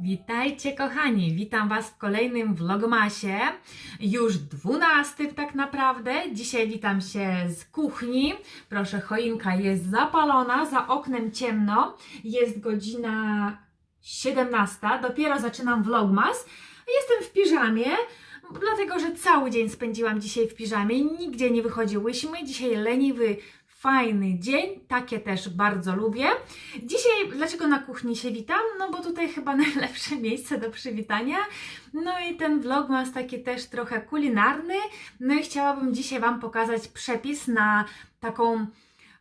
Witajcie kochani, witam Was w kolejnym vlogmasie, już dwunastym tak naprawdę. Dzisiaj witam się z kuchni. Proszę, choinka jest zapalona, za oknem ciemno, jest godzina 17, dopiero zaczynam vlogmas. Jestem w piżamie, dlatego że cały dzień spędziłam dzisiaj w piżamie, nigdzie nie wychodziłyśmy. Dzisiaj leniwy, fajny dzień, takie też bardzo lubię. Dzisiaj, dlaczego na kuchni się witam? No bo tutaj chyba najlepsze miejsce do przywitania. No i ten vlogmas taki też trochę kulinarny. No i chciałabym dzisiaj Wam pokazać przepis na taką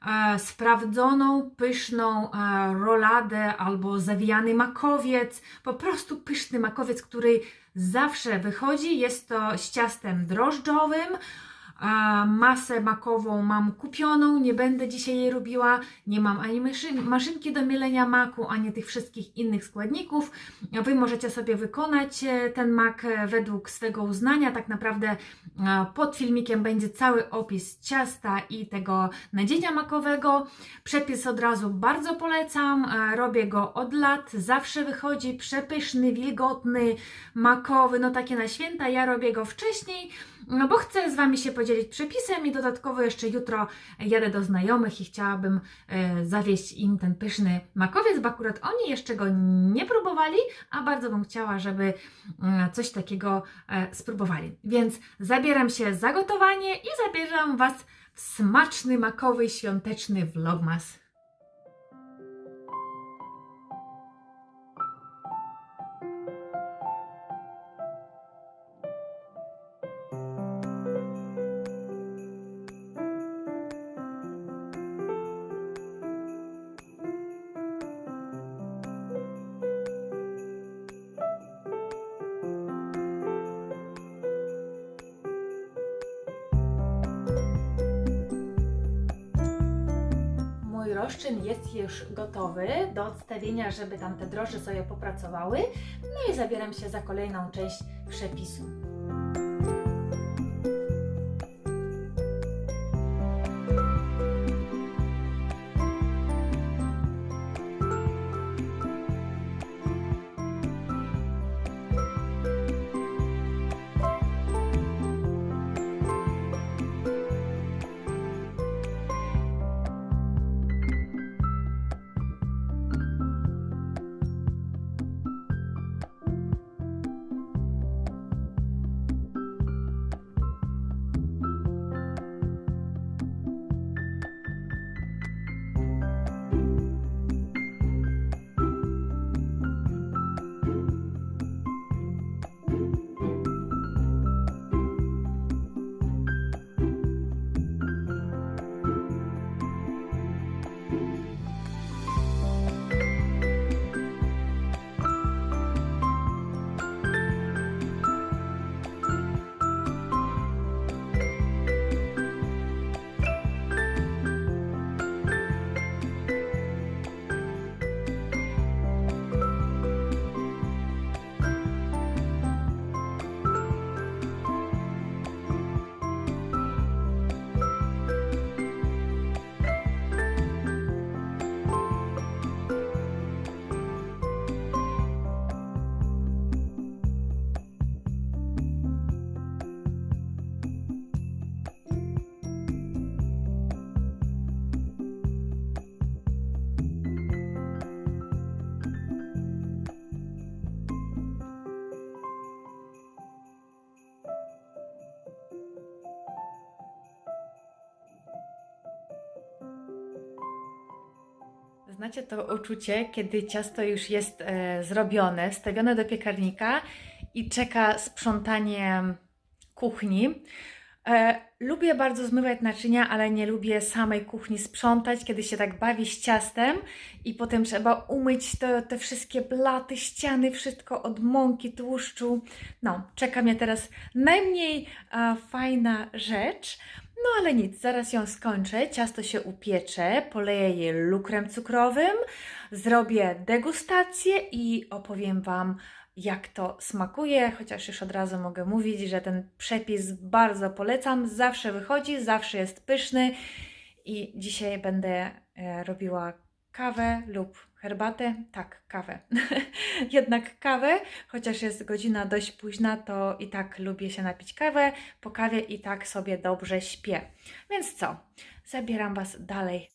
e, sprawdzoną, pyszną e, roladę albo zawijany makowiec. Po prostu pyszny makowiec, który zawsze wychodzi. Jest to z ciastem drożdżowym. Masę makową mam kupioną, nie będę dzisiaj jej robiła, nie mam ani maszyn, maszynki do mielenia maku, ani tych wszystkich innych składników. Wy możecie sobie wykonać e, ten mak e, według swego uznania. Tak naprawdę e, pod filmikiem będzie cały opis ciasta i tego nadzienia makowego. Przepis od razu bardzo polecam, robię go od lat, zawsze wychodzi przepyszny, wilgotny, makowy, no takie na święta. Ja robię go wcześniej, no bo chcę z Wami się podzielić przepisem i dodatkowo jeszcze jutro jadę do znajomych i chciałabym e, zawieźć im ten pyszny makowiec, bo akurat oni jeszcze go nie próbowali, a bardzo bym chciała, żeby mm, coś takiego e, spróbowali. Więc zabieram się za gotowanie i zabieram Was w smaczny, makowy, świąteczny vlogmas. Rozczyn jest już gotowy do odstawienia, żeby tam te drożdże sobie popracowały. No i zabieram się za kolejną część przepisu. Znacie to uczucie, kiedy ciasto już jest e, zrobione, wstawione do piekarnika i czeka sprzątanie kuchni. E, lubię bardzo zmywać naczynia, ale nie lubię samej kuchni sprzątać, kiedy się tak bawi z ciastem i potem trzeba umyć te, te wszystkie blaty, ściany, wszystko od mąki, tłuszczu. No, czeka mnie teraz najmniej e, fajna rzecz. No ale nic, zaraz ją skończę. Ciasto się upiecze, poleję je lukrem cukrowym, zrobię degustację i opowiem Wam, jak to smakuje. Chociaż już od razu mogę mówić, że ten przepis bardzo polecam. Zawsze wychodzi, zawsze jest pyszny i dzisiaj będę e, robiła kawę lub herbatę. Tak, kawę. Jednak kawę, chociaż jest godzina dość późna, to i tak lubię się napić kawę. Po kawie i tak sobie dobrze śpię. Więc co? Zabieram Was dalej.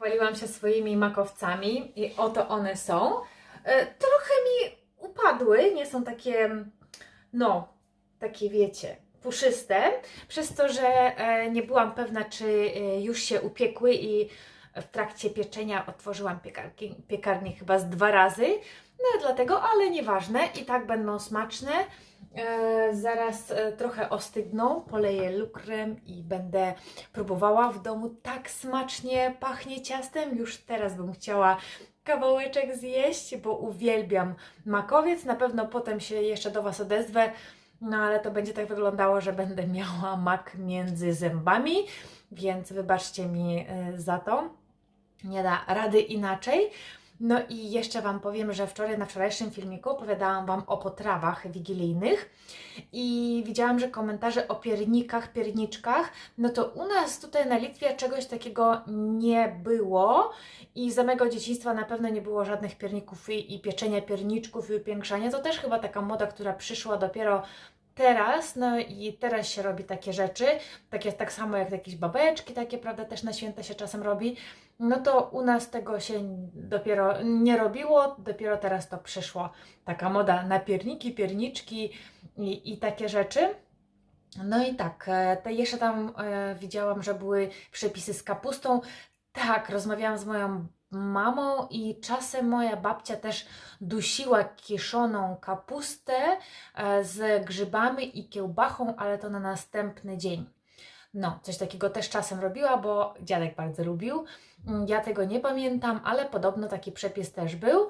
Chwaliłam się swoimi makowcami i oto one są. E, Trochę mi upadły, nie są takie, no, takie wiecie, puszyste, przez to, że e, nie byłam pewna, czy e, już się upiekły i w trakcie pieczenia otworzyłam piekarki, piekarnik chyba z dwa razy. No dlatego, ale nieważne, i tak będą smaczne. E, zaraz e, trochę ostygną, poleję lukrem i będę próbowała w domu. Tak smacznie pachnie ciastem. Już teraz bym chciała kawałeczek zjeść, bo uwielbiam makowiec. Na pewno potem się jeszcze do Was odezwę, no ale to będzie tak wyglądało, że będę miała mak między zębami, więc wybaczcie mi e, za to. Nie da rady inaczej. No i jeszcze Wam powiem, że wczoraj na wczorajszym filmiku opowiadałam Wam o potrawach wigilijnych i widziałam, że komentarze o piernikach, pierniczkach, no to u nas tutaj na Litwie czegoś takiego nie było i za mego dzieciństwa na pewno nie było żadnych pierników i, i pieczenia pierniczków i upiększania. To też chyba taka moda, która przyszła dopiero teraz, no i teraz się robi takie rzeczy, takie tak samo jak jakieś babeczki, takie, prawda, też na święta się czasem robi, no to u nas tego się dopiero nie robiło, dopiero teraz to przyszło, taka moda na pierniki, pierniczki i, i takie rzeczy. No i tak, e, te jeszcze tam e, widziałam, że były przepisy z kapustą. Tak, rozmawiałam z moją mamą i czasem moja babcia też dusiła kiszoną kapustę e, z grzybami i kiełbachą, ale to na następny dzień. No, coś takiego też czasem robiła, bo dziadek bardzo lubił. Mm, Ja tego nie pamiętam, ale podobno taki przepis też był.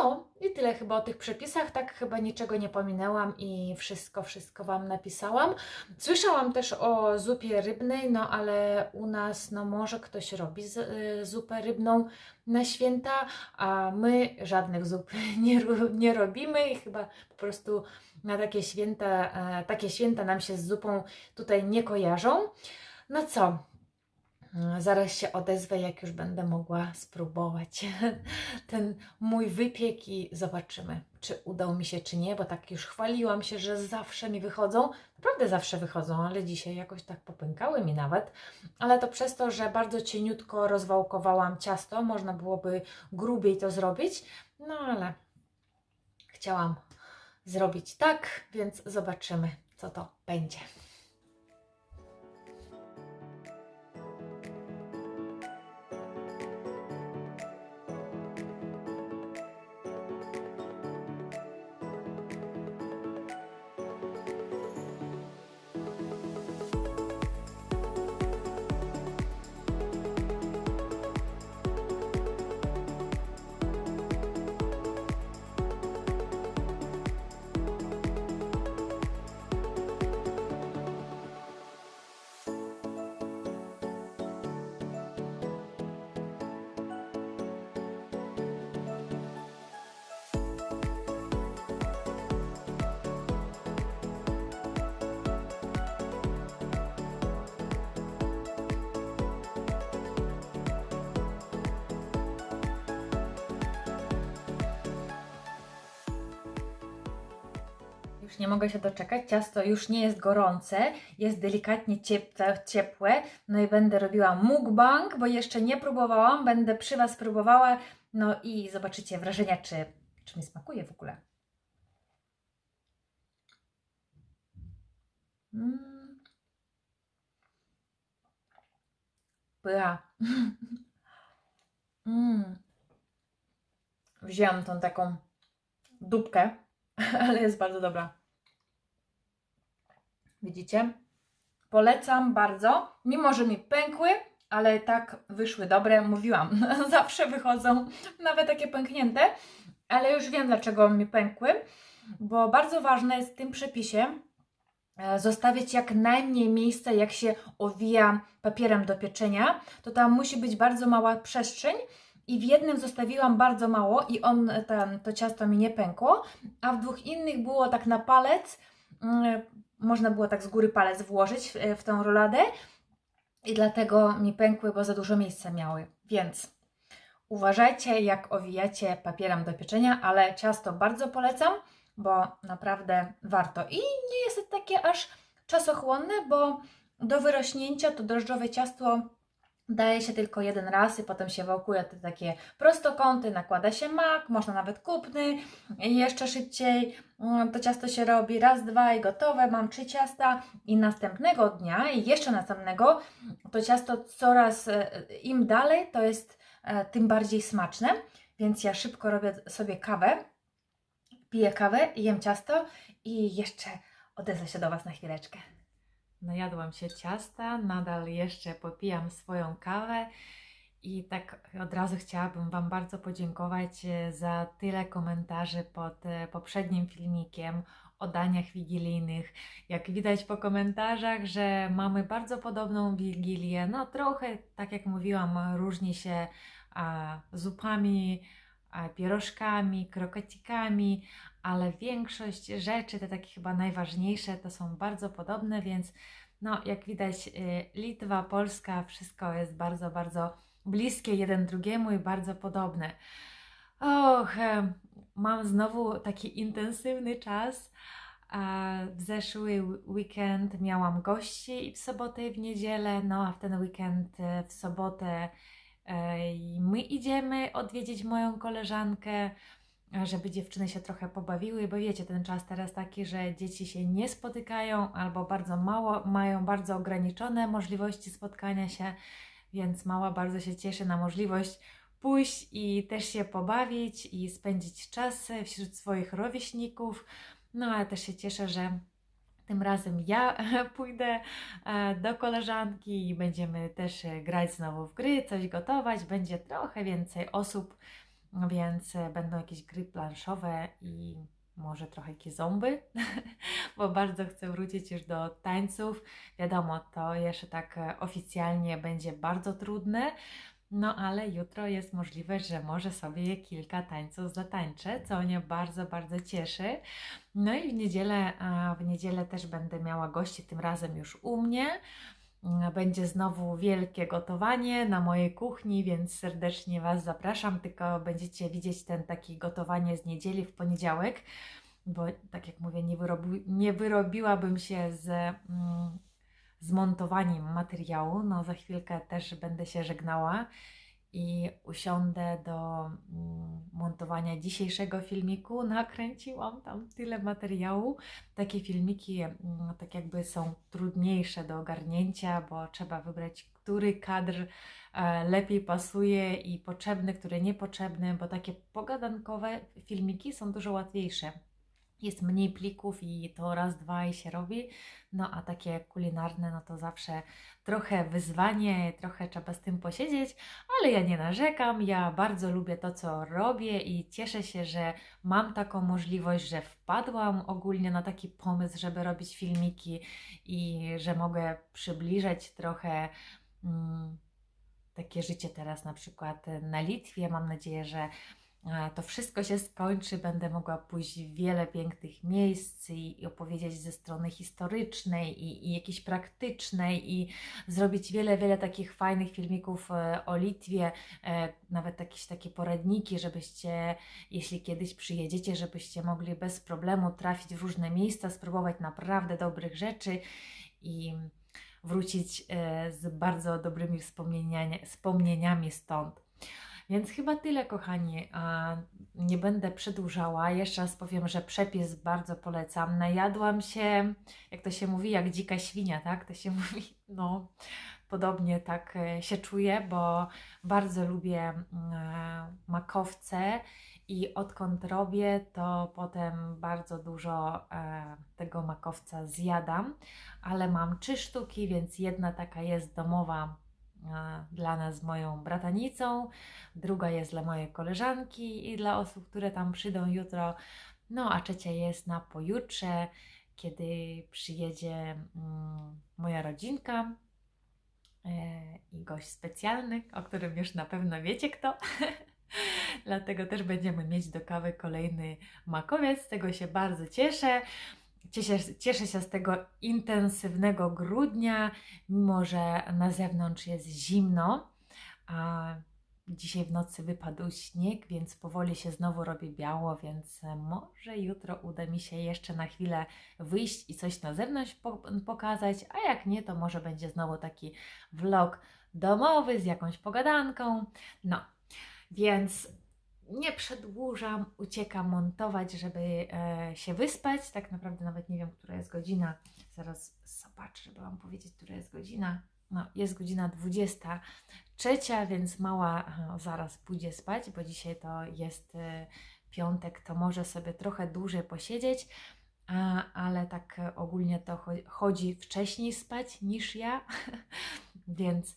No i tyle chyba o tych przepisach, tak chyba niczego nie pominęłam i wszystko, wszystko Wam napisałam. Słyszałam też o zupie rybnej, no ale u nas, no może ktoś robi z, y, zupę rybną na święta, a my żadnych zup nie, nie robimy i chyba po prostu na takie święta, e, takie święta nam się z zupą tutaj nie kojarzą. No co? Mm, Zaraz się odezwę, jak już będę mogła spróbować ten mój wypiek i zobaczymy, czy udał mi się, czy nie, bo tak już chwaliłam się, że zawsze mi wychodzą. Naprawdę zawsze wychodzą, ale dzisiaj jakoś tak popękały mi nawet. Ale to przez to, że bardzo cieniutko rozwałkowałam ciasto, można byłoby grubiej to zrobić, no ale chciałam zrobić tak, więc zobaczymy, co to będzie. Już nie mogę się doczekać. Ciasto już nie jest gorące, jest delikatnie ciepłe. No i będę robiła mukbang, bo jeszcze nie próbowałam. Będę przy Was próbowała. No i zobaczycie wrażenia, czy, czy mi smakuje w ogóle. Mm. Pycha. Mm. Wzięłam tą taką dupkę, ale jest bardzo dobra. Widzicie? Polecam bardzo, mimo że mi pękły, ale tak wyszły dobre. Mówiłam, zawsze wychodzą nawet takie pęknięte, ale już wiem dlaczego mi pękły, bo bardzo ważne jest w tym przepisie e, zostawiać jak najmniej miejsca, jak się owija papierem do pieczenia, to tam musi być bardzo mała przestrzeń, i w jednym zostawiłam bardzo mało i on, tam, to ciasto mi nie pękło, a w dwóch innych było tak na palec, mm, można było tak z góry palec włożyć w, w tą roladę i dlatego mi pękły, bo za dużo miejsca miały. Więc uważajcie, jak owijacie papierem do pieczenia, ale ciasto bardzo polecam, bo naprawdę warto. I nie jest to takie aż czasochłonne, bo do wyrośnięcia to drożdżowe ciasto Daje się tylko jeden raz i potem się wałkuje te takie prostokąty, nakłada się mak, można nawet kupny, jeszcze szybciej. Mm, to ciasto się robi, raz, dwa i gotowe, mam trzy ciasta i następnego dnia i jeszcze następnego to ciasto coraz e, im dalej to jest e, tym bardziej smaczne, więc ja szybko robię sobie kawę, piję kawę, jem ciasto i jeszcze odezwę się do Was na chwileczkę najadłam się ciasta, nadal jeszcze popijam swoją kawę i tak od razu chciałabym Wam bardzo podziękować e, za tyle komentarzy pod e, poprzednim filmikiem o daniach wigilijnych. Jak widać po komentarzach, że mamy bardzo podobną wigilię. No trochę, tak jak mówiłam, różni się a, zupami, a, pierożkami, krokecikami, ale większość rzeczy, te takie chyba najważniejsze, to są bardzo podobne, więc no, jak widać, y, Litwa, Polska, wszystko jest bardzo, bardzo bliskie jeden drugiemu i bardzo podobne. Och, e, mam znowu taki intensywny czas. W zeszły weekend miałam gości w sobotę i w niedzielę, no a w ten weekend e, w sobotę e, my idziemy odwiedzić moją koleżankę żeby dziewczyny się trochę pobawiły, bo wiecie, ten czas teraz taki, że dzieci się nie spotykają albo bardzo mało, mają bardzo ograniczone możliwości spotkania się, więc mała bardzo się cieszy na możliwość pójść i też się pobawić i spędzić czas wśród swoich rówieśników. No ale też się cieszę, że tym razem ja pójdę e, do koleżanki i będziemy też grać znowu w gry, coś gotować. Będzie trochę więcej osób więc e, będą jakieś gry planszowe i może trochę ząby, bo bardzo chcę wrócić już do tańców. Wiadomo, to jeszcze tak e, oficjalnie będzie bardzo trudne, no ale jutro jest możliwość, że może sobie kilka tańców zatańczę, co mnie bardzo, bardzo cieszy. No i w niedzielę, w niedzielę też będę miała gości, tym razem już u mnie. Będzie znowu wielkie gotowanie na mojej kuchni, więc serdecznie Was zapraszam. Tylko będziecie widzieć ten taki gotowanie z niedzieli w poniedziałek, bo tak jak mówię, nie, wyrobi, nie wyrobiłabym się z, mm, z montowaniem materiału. No, za chwilkę też będę się żegnała i usiądę do mm, montowania dzisiejszego filmiku. Nakręciłam tam tyle materiału. Takie filmiki mm, tak jakby są trudniejsze do ogarnięcia, bo trzeba wybrać, który kadr e, lepiej pasuje i potrzebny, który niepotrzebny, bo takie pogadankowe filmiki są dużo łatwiejsze jest mniej plików i to raz, dwa i się robi. No a takie kulinarne, no to zawsze trochę wyzwanie, trochę trzeba z tym posiedzieć, ale ja nie narzekam. Ja bardzo lubię to, co robię i cieszę się, że mam taką możliwość, że wpadłam ogólnie na taki pomysł, żeby robić filmiki i że mogę przybliżać trochę. Mm, takie życie teraz na przykład na Litwie. Mam nadzieję, że to wszystko się skończy, będę mogła pójść w wiele pięknych miejsc i, i opowiedzieć ze strony historycznej i, i jakiejś praktycznej i zrobić wiele, wiele takich fajnych filmików e, o Litwie, e, nawet jakieś takie poradniki, żebyście, jeśli kiedyś przyjedziecie, żebyście mogli bez problemu trafić w różne miejsca, spróbować naprawdę dobrych rzeczy i wrócić e, z bardzo dobrymi wspomnieniami, wspomnieniami stąd. Więc chyba tyle, kochani. Nie będę przedłużała. Jeszcze raz powiem, że przepis bardzo polecam. Najadłam się, jak to się mówi, jak dzika świnia, tak? To się mówi, no, podobnie tak e, się czuję, bo bardzo lubię mm, e, makowce i odkąd robię, to potem bardzo dużo e, tego makowca zjadam, ale mam trzy sztuki, więc jedna taka jest domowa dla nas moją bratanicą, druga jest dla mojej koleżanki i dla osób, które tam przyjdą jutro, no a trzecia jest na pojutrze, kiedy przyjedzie mm, moja rodzinka e, i gość specjalny, o którym już na pewno wiecie kto. Dlatego też będziemy mieć do kawy kolejny makowiec. Z tego się bardzo cieszę. Cieszę, cieszę się z tego intensywnego grudnia, mimo że na zewnątrz jest zimno. A dzisiaj w nocy wypadł śnieg, więc powoli się znowu robi biało, więc może jutro uda mi się jeszcze na chwilę wyjść i coś na zewnątrz po- pokazać, a jak nie, to może będzie znowu taki vlog domowy z jakąś pogadanką. No, więc nie przedłużam, uciekam montować, żeby e, się wyspać. Tak naprawdę nawet nie wiem, która jest godzina. Zaraz zobaczę, żeby Wam powiedzieć, która jest godzina. No, jest godzina 23, więc mała e, zaraz pójdzie spać, bo dzisiaj to jest e, piątek, to może sobie trochę dłużej posiedzieć, ale tak ogólnie to cho- chodzi wcześniej spać niż ja, więc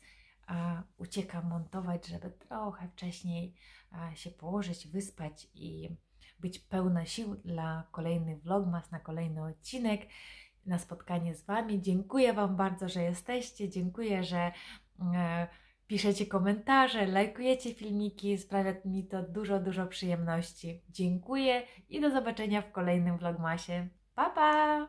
uciekam montować, żeby trochę wcześniej się położyć, wyspać i być pełna sił dla kolejny vlogmas, na kolejny odcinek, na spotkanie z Wami. Dziękuję Wam bardzo, że jesteście. Dziękuję, że e, piszecie komentarze, lajkujecie filmiki. Sprawia mi to dużo, dużo przyjemności. Dziękuję i do zobaczenia w kolejnym vlogmasie. Pa, pa!